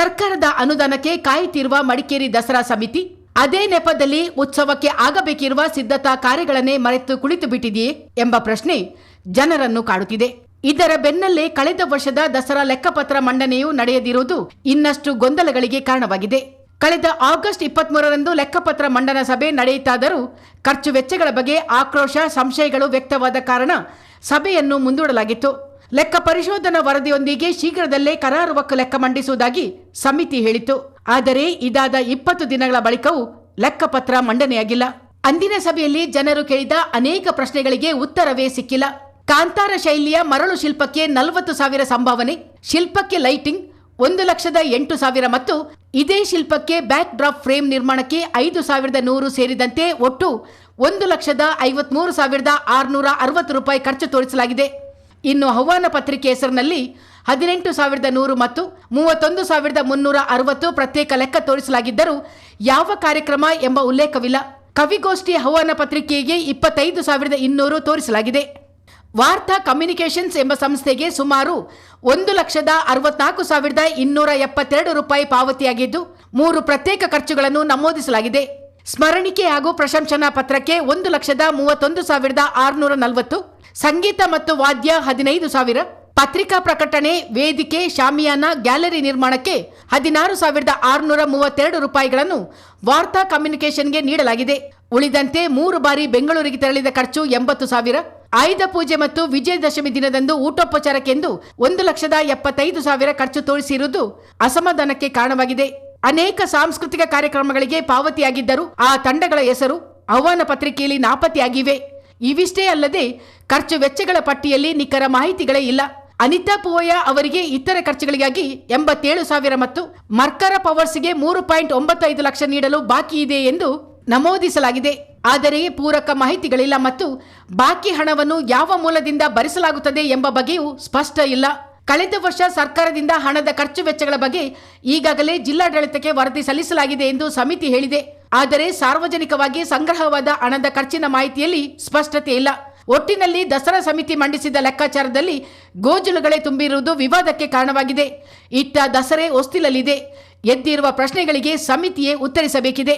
ಸರ್ಕಾರದ ಅನುದಾನಕ್ಕೆ ಕಾಯುತ್ತಿರುವ ಮಡಿಕೇರಿ ದಸರಾ ಸಮಿತಿ, ಅದೇ ನೆಪದಲ್ಲಿ ಉತ್ಸವಕ್ಕೆ ಆಗಬೇಕಿರುವ ಸಿದ್ಧತಾ ಕಾರ್ಯಗಳನ್ನೇ ಮರೆತು ಕುಳಿತು ಬಿಟ್ಟಿದೆಯೇ ಎಂಬ ಪ್ರಶ್ನೆ ಜನರನ್ನು ಕಾಡುತ್ತಿದೆ. ಇದರ ಬೆನ್ನಲ್ಲೇ ಕಳೆದ ವರ್ಷದ ದಸರಾ ಲೆಕ್ಕಪತ್ರ ಮಂಡನೆಯೂ ನಡೆಯದಿರುವುದು ಇನ್ನಷ್ಟು ಗೊಂದಲಗಳಿಗೆ ಕಾರಣವಾಗಿದೆ. ಕಳೆದ ಆಗಸ್ಟ್ ಇಪ್ಪತ್ಮೂರರಂದು ಲೆಕ್ಕಪತ್ರ ಮಂಡನ ಸಭೆ ನಡೆಯಿತಾದರೂ ಖರ್ಚು ವೆಚ್ಚಗಳ ಬಗ್ಗೆ ಆಕ್ರೋಶ, ಸಂಶಯಗಳು ವ್ಯಕ್ತವಾದ ಕಾರಣ ಸಭೆಯನ್ನು ಮುಂದೂಡಲಾಗಿತ್ತು. ಲೆಕ್ಕ ಪರಿಶೋಧನಾ ವರದಿಯೊಂದಿಗೆ ಶೀಘ್ರದಲ್ಲೇ ಕರಾರುವಕ್ಕು ಲೆಕ್ಕ ಮಂಡಿಸುವುದಾಗಿ ಸಮಿತಿ ಹೇಳಿತು ಆದರೆ ಇದಾದ ಇಪ್ಪತ್ತು ದಿನಗಳ ಬಳಿಕವೂ ಲೆಕ್ಕಪತ್ರ ಮಂಡನೆಯಾಗಿಲ್ಲ. ಅಂದಿನ ಸಭೆಯಲ್ಲಿ ಜನರು ಕೇಳಿದ ಅನೇಕ ಪ್ರಶ್ನೆಗಳಿಗೆ ಉತ್ತರವೇ ಸಿಕ್ಕಿಲ್ಲ. ಕಾಂತಾರ ಶೈಲಿಯ ಮರಳು ಶಿಲ್ಪಕ್ಕೆ ನಲವತ್ತು ಸಾವಿರ ಸಂಭಾವನೆ, ಶಿಲ್ಪಕ್ಕೆ ಲೈಟಿಂಗ್ ಒಂದು ಲಕ್ಷದ ಎಂಟು ಸಾವಿರ ಮತ್ತು ಇದೇ ಶಿಲ್ಪಕ್ಕೆ ಬ್ಯಾಕ್ ಡ್ರಾಪ್ ಫ್ರೇಮ್ ನಿರ್ಮಾಣಕ್ಕೆ ಐದು ಸಾವಿರದ ನೂರು ಸೇರಿದಂತೆ ಒಟ್ಟು ಒಂದು ಲಕ್ಷದ ಐವತ್ಮೂರು ಸಾವಿರದ ಆರುನೂರ ಅರವತ್ತು ರೂಪಾಯಿ ಖರ್ಚು ತೋರಿಸಲಾಗಿದೆ. ಇನ್ನು ಆಹ್ವಾನ ಪತ್ರಿಕೆ ಹೆಸರಿನಲ್ಲಿ ಹದಿನೆಂಟು ಸಾವಿರದ ನೂರು ಮತ್ತು ಮೂವತ್ತೊಂದು ಸಾವಿರದ ಮುನ್ನೂರ ಅರವತ್ತು ಪ್ರತ್ಯೇಕ ಲೆಕ್ಕ ತೋರಿಸಲಾಗಿದ್ದರೂ ಯಾವ ಕಾರ್ಯಕ್ರಮ ಎಂಬ ಉಲ್ಲೇಖವಿಲ್ಲ. ಕವಿಗೋಷ್ಠಿ ಆಹ್ವಾನ ಪತ್ರಿಕೆಗೆ ಇಪ್ಪತ್ತೈದು ಸಾವಿರದ ಇನ್ನೂರು ತೋರಿಸಲಾಗಿದೆ. ವಾರ್ತಾ ಕಮ್ಯುನಿಕೇಷನ್ಸ್ ಎಂಬ ಸಂಸ್ಥೆಗೆ ಸುಮಾರು ಒಂದು ಲಕ್ಷದ ಅರವತ್ನಾಲ್ಕು ಸಾವಿರದ ಇನ್ನೂರ ಎಪ್ಪತ್ತೆರಡು ರೂಪಾಯಿ ಪಾವತಿಯಾಗಿದ್ದು, ಮೂರು ಪ್ರತ್ಯೇಕ ಖರ್ಚುಗಳನ್ನು ನಮೂದಿಸಲಾಗಿದೆ. ಸ್ಮರಣಿಕೆ ಹಾಗೂ ಪ್ರಶಂಸನಾ ಪತ್ರಕ್ಕೆ ಒಂದು ಲಕ್ಷದ ಮೂವತ್ತೊಂದು ಸಾವಿರದ ಆರುನೂರ ನಲವತ್ತು ಸಂಗೀತ ಮತ್ತು ವಾದ್ಯ ಹದಿನೈದು ಸಾವಿರ. ಪತ್ರಿಕಾ ಪ್ರಕಟಣೆ, ವೇದಿಕೆ, ಶಾಮಿಯಾನ, ಗ್ಯಾಲರಿ ನಿರ್ಮಾಣಕ್ಕೆ ಹದಿನಾರು ಸಾವಿರದ ಆರುನೂರ ಮೂವತ್ತೆರಡು ರೂಪಾಯಿಗಳನ್ನು ವಾರ್ತಾ ಕಮ್ಯುನಿಕೇಷನ್ಗೆ ನೀಡಲಾಗಿದೆ. ಉಳಿದಂತೆ ಮೂರು ಬಾರಿ ಬೆಂಗಳೂರಿಗೆ ತೆರಳಿದ ಖರ್ಚು ಎಂಬತ್ತು ಸಾವಿರ. ಆಯುಧ ಪೂಜೆ ಮತ್ತು ವಿಜಯದಶಮಿ ದಿನದಂದು ಊಟೋಪಚಾರಕ್ಕೆಂದು ಒಂದು ಲಕ್ಷದ ಎಪ್ಪತ್ತೈದು ಸಾವಿರ ಖರ್ಚು ತೋರಿಸಿರುವುದು ಅಸಮಾಧಾನಕ್ಕೆ ಕಾರಣವಾಗಿದೆ. ಅನೇಕ ಸಾಂಸ್ಕೃತಿಕ ಕಾರ್ಯಕ್ರಮಗಳಿಗೆ ಪಾವತಿಯಾಗಿದ್ದರೂ ಆ ತಂಡಗಳ ಹೆಸರು ಆಹ್ವಾನ ಪತ್ರಿಕೆಯಲ್ಲಿ ನಾಪತ್ತೆಯಾಗಿವೆ. ಇವಿಷ್ಟೇ ಅಲ್ಲದೆ ಖರ್ಚು ವೆಚ್ಚಗಳ ಪಟ್ಟಿಯಲ್ಲಿ ನಿಖರ ಮಾಹಿತಿಗಳೇ ಇಲ್ಲ. ಅನಿತಾ ಪೂವಯ್ಯ ಅವರಿಗೆ ಇತರ ಖರ್ಚುಗಳಿಗಾಗಿ ಎಂಬತ್ತೇಳು ಸಾವಿರ ಮತ್ತು ಮರ್ಕರ ಪವರ್ಸ್ಗೆ ಮೂರು ಪಾಯಿಂಟ್ ಒಂಬತ್ತೈದು ಲಕ್ಷ ನೀಡಲು ಬಾಕಿ ಇದೆ ಎಂದು ನಮೂದಿಸಲಾಗಿದೆ. ಆದರೆ ಪೂರಕ ಮಾಹಿತಿಗಳಿಲ್ಲ ಮತ್ತು ಬಾಕಿ ಹಣವನ್ನು ಯಾವ ಮೂಲದಿಂದ ಭರಿಸಲಾಗುತ್ತದೆ ಎಂಬ ಬಗ್ಗೆಯೂ ಸ್ಪಷ್ಟ ಇಲ್ಲ. ಕಳೆದ ವರ್ಷ ಸರ್ಕಾರದಿಂದ ಹಣದ ಖರ್ಚು ವೆಚ್ಚಗಳ ಬಗ್ಗೆ ಈಗಾಗಲೇ ಜಿಲ್ಲಾಡಳಿತಕ್ಕೆ ವರದಿ ಸಲ್ಲಿಸಲಾಗಿದೆ ಎಂದು ಸಮಿತಿ ಹೇಳಿದೆ. ಆದರೆ ಸಾರ್ವಜನಿಕವಾಗಿ ಸಂಗ್ರಹವಾದ ಹಣದ ಖರ್ಚಿನ ಮಾಹಿತಿಯಲ್ಲಿ ಸ್ಪಷ್ಟತೆ ಇಲ್ಲ. ಒಟ್ಟಿನಲ್ಲಿ ದಸರಾ ಸಮಿತಿ ಮಂಡಿಸಿದ ಲೆಕ್ಕಾಚಾರದಲ್ಲಿ ಗೋಜಲುಗಳೇ ತುಂಬಿರುವುದು ವಿವಾದಕ್ಕೆ ಕಾರಣವಾಗಿದೆ. ಇತ್ತ ದಸರೆ ಹೊಸ್ತಿಲಲ್ಲಿದೆ. ಎದ್ದಿರುವ ಪ್ರಶ್ನೆಗಳಿಗೆ ಸಮಿತಿಯೇ ಉತ್ತರಿಸಬೇಕಿದೆ.